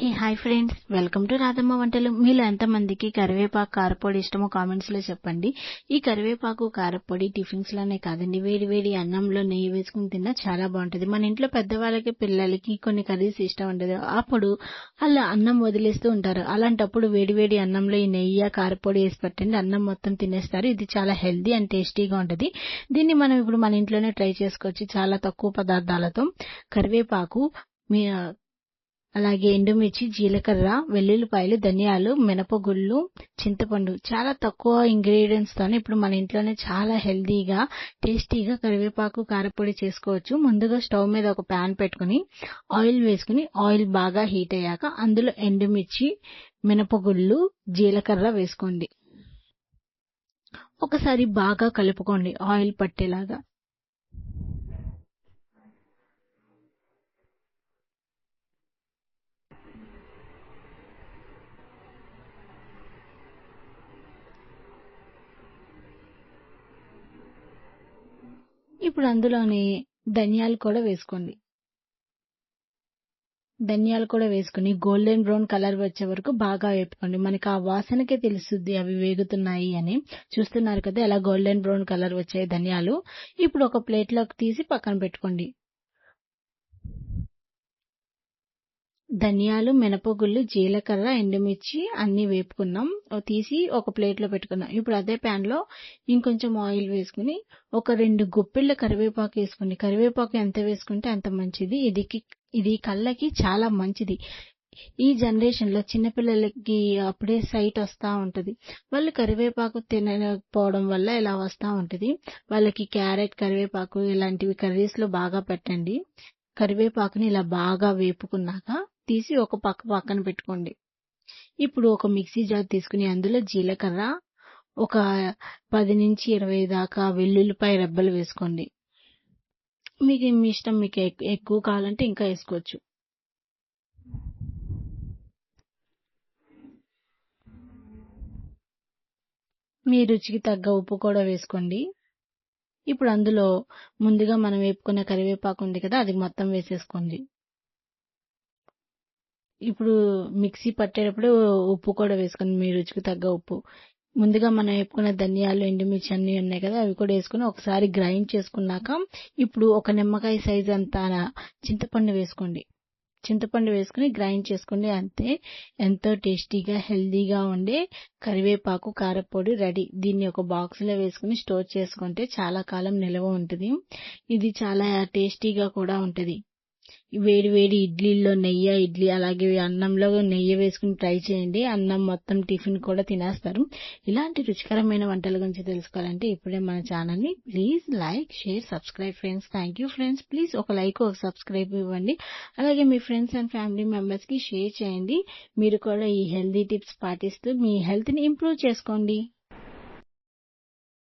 ఈ hi friends welcome to Radhamma వంటలు మీలో ఎంతమందికి కరివేపాకు కారపొడి ఇష్టమో కామెంట్స్లో చెప్పండి. ఈ కరివేపాకు కారపొడి టిఫిన్స్లోనే కాదండి. వేడి వేడి అన్నంలో నెయ్యి వేసుకుని తిన్నా చాలా బాగుంటుంది. మన ఇంట్లో పెద్దవాళ్ళకి పిల్లలకి కొన్ని కర్రీస్ ఇష్టం ఉండదు. అప్పుడు అలా అన్నం వదిలేస్తూ ఉంటారు. అలాంటప్పుడు వేడి వేడి అన్నంలో ఈ నెయ్యి కారపొడి వేసి పెట్టండి. అన్నం మొత్తం తినేస్తారు. ఇది చాలా హెల్దీ అండ్ టేస్టీగా ఉంటుంది. దీన్ని మనం ఇప్పుడు మన ఇంట్లోనే ట్రై చేసుకోవచ్చు. చాలా తక్కువ పదార్థాలతో కరివేపాకు మీ అలాగే ఎండుమిర్చి జీలకర్ర వెల్లుల్లిపాయలు ధనియాలు మినపగుళ్ళు చింతపండు. చాలా తక్కువ ఇంగ్రీడియంట్స్ తోనే ఇప్పుడు మన ఇంట్లోనే చాలా హెల్దీగా టేస్టీగా కరివేపాకు కారపొడి చేసుకోవచ్చు. ముందుగా స్టవ్ మీద ఒక ప్యాన్ పెట్టుకుని ఆయిల్ వేసుకుని ఆయిల్ బాగా హీట్ అయ్యాక అందులో ఎండుమిర్చి మినపగుళ్ళు జీలకర్ర వేసుకోండి. ఒకసారి బాగా కలుపుకోండి ఆయిల్ పట్టేలాగా. ఇప్పుడు అందులోనే ధనియాలు కూడా వేసుకోండి. ధనియాలు కూడా వేసుకుని గోల్డెన్ బ్రౌన్ కలర్ వచ్చే వరకు బాగా వేపుకోండి. మనకి ఆ వాసనకే తెలుస్తుంది అవి వేగుతున్నాయి అని. చూస్తున్నారు కదా ఎలా గోల్డెన్ బ్రౌన్ కలర్ వచ్చాయి ధనియాలు. ఇప్పుడు ఒక ప్లేట్లోకి తీసి పక్కన పెట్టుకోండి. ధనియాలు మినపగుళ్ళు జీలకర్ర ఎండుమిర్చి అన్ని వేపుకున్నాం తీసి ఒక ప్లేట్లో పెట్టుకున్నాం ఇప్పుడు అదే ప్యాన్లో ఇంకొంచెం ఆయిల్ వేసుకుని ఒక రెండు గుప్పిళ్ళ కరివేపాకు వేసుకోండి. కరివేపాకు ఎంత వేసుకుంటే అంత మంచిది. ఇది ఇది కళ్ళకి చాలా మంచిది. ఈ జనరేషన్లో చిన్నపిల్లలకి అప్పుడే సైట్ వస్తూ ఉంటుంది. వాళ్ళు కరివేపాకు తినకపోవడం వల్ల ఇలా వస్తూ ఉంటుంది. వాళ్ళకి క్యారెట్ కరివేపాకు ఇలాంటివి కర్రీస్లో బాగా పెట్టండి. కరివేపాకుని ఇలా బాగా వేపుకున్నాక తీసి ఒక పక్క పక్కన పెట్టుకోండి. ఇప్పుడు ఒక మిక్సీ జార్ తీసుకుని అందులో జీలకర్ర ఒక పది నుంచి ఇరవై దాకా వెల్లుల్లిపాయ రెబ్బలు వేసుకోండి. మీకు మీ ఇష్టం మీకు ఎక్కువ కావాలంటే ఇంకా వేసుకోవచ్చు. మీ రుచికి తగ్గ ఉప్పు కూడా వేసుకోండి. ఇప్పుడు అందులో ముందుగా మనం వేపుకున్న కరివేపాకు ఉంది కదా అది మొత్తం వేసేసుకోండి. ఇప్పుడు మిక్సీ పట్టేటప్పుడు ఉప్పు కూడా వేసుకోండి మీ రుచికి తగ్గ ఉప్పు. ముందుగా మనం వేపుకున్న ధనియాలు ఎండుమిర్చి అన్ని ఉన్నాయి కదా అవి కూడా వేసుకుని ఒకసారి గ్రైండ్ చేసుకున్నాక ఇప్పుడు ఒక నిమ్మకాయ సైజ్ అంతా చింతపండు వేసుకోండి. చింతపండు వేసుకుని గ్రైండ్ చేసుకోండి అంతే ఎంతో టేస్టీగా హెల్దీగా ఉండే కరివేపాకు కారపొడి రెడీ. దీన్ని ఒక బాక్స్లో వేసుకుని స్టోర్ చేసుకుంటే చాలా కాలం నిల్వ ఉంటుంది. ఇది చాలా టేస్టీగా కూడా ఉంటుంది. వేడి వేడి ఇడ్లీల్లో నెయ్యి ఇడ్లీ అలాగే అన్నంలో నెయ్యి వేసుకుని ట్రై చేయండి. అన్నం మొత్తం టిఫిన్ కూడా తినేస్తారు. ఇలాంటి రుచికరమైన వంటల గురించి తెలుసుకోవాలంటే ఇప్పుడే మన ఛానల్ని please like share subscribe friends. Thank you friends. Please ఒక లైక్ ఒక సబ్స్క్రైబ్ ఇవ్వండి. అలాగే మీ ఫ్రెండ్స్ అండ్ ఫ్యామిలీ మెంబర్స్కి షేర్ చేయండి. మీరు కూడా ఈ హెల్దీ టిప్స్ పాటిస్తూ మీ హెల్త్ని ఇంప్రూవ్ చేసుకోండి.